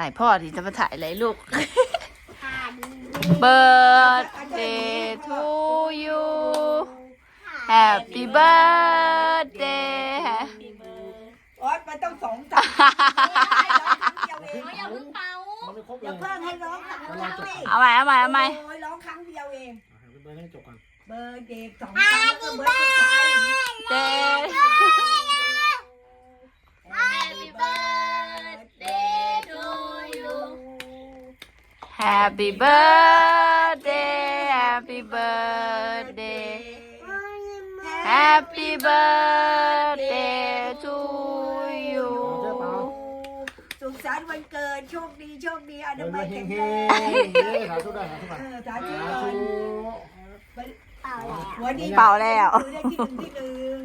ถ่ายพ่อที่จะมาถ่ายอะไรลูก birthday to you Happy birthday โอ๊ยมันต้องสองสามให้ร้องครั้งเดียวเองอย่าเพิ่งเป่ามันไม่ครบเลอย่ายเพิ่งให้ร้องครั้งเดียวเองเอาใหม่เอาใหม่เอาใหม่โอ้ยร้องครั้งเดียวเองเบิร์ดให้จบก่อน เบอร์เด็กสองครั้งก็เบอร์สุดท้าย Day Happy Happy birthday Happy birthday Happy birthday to you สุขสันต์วันเกิดโชคดีโชคดีอ เดิ นาน มั มาย เฮ แข็ ง ง เฮ แรง งสาธุได้สาธุไป เออสาธุ สา ก่อน ธุ หัวดี เป่าแล้ว ถือได้ที่หนึ่งที่หนึ่ง